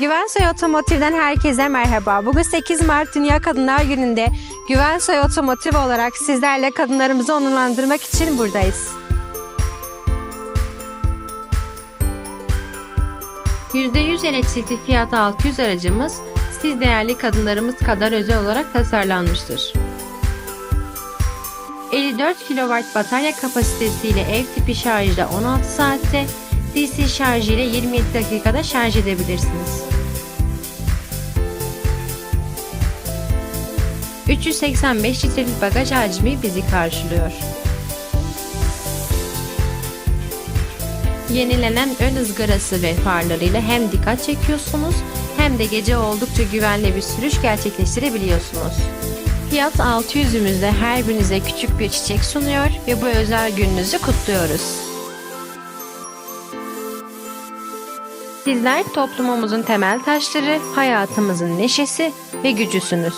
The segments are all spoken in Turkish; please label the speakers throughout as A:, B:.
A: Güvensoy Otomotiv'den herkese merhaba. Bugün 8 Mart Dünya Kadınlar Günü'nde Güvensoy Otomotiv olarak sizlerle kadınlarımızı onurlandırmak için buradayız.
B: %100 elektrikli Fiat 600 aracımız siz değerli kadınlarımız kadar özel olarak tasarlanmıştır. 54 kW batarya kapasitesiyle ev tipi şarjda 16 saatte, DC şarjı ile 27 dakikada şarj edebilirsiniz. 385 litrelik bagaj hacmi bizi karşılıyor. Yenilenen ön ızgarası ve farlarıyla hem dikkat çekiyorsunuz hem de gece oldukça güvenli bir sürüş gerçekleştirebiliyorsunuz. Fiat 600'ümüzde her birinize küçük bir çiçek sunuyor ve bu özel gününüzü kutluyoruz. Sizler toplumumuzun temel taşları, hayatımızın neşesi ve gücüsünüz.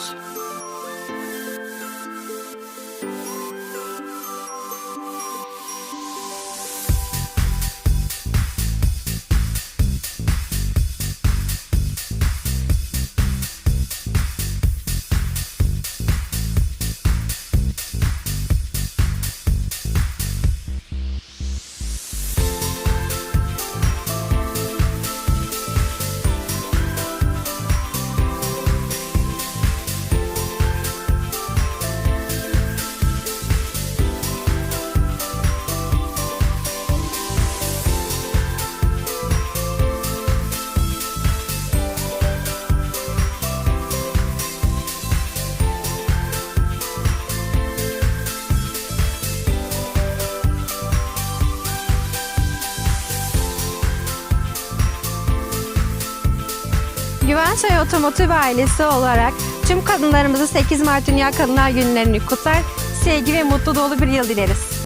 A: Güvensoy Otomotiv ailesi olarak tüm kadınlarımızı 8 Mart Dünya Kadınlar Günlerini kutlar, sevgi ve mutlu dolu bir yıl dileriz.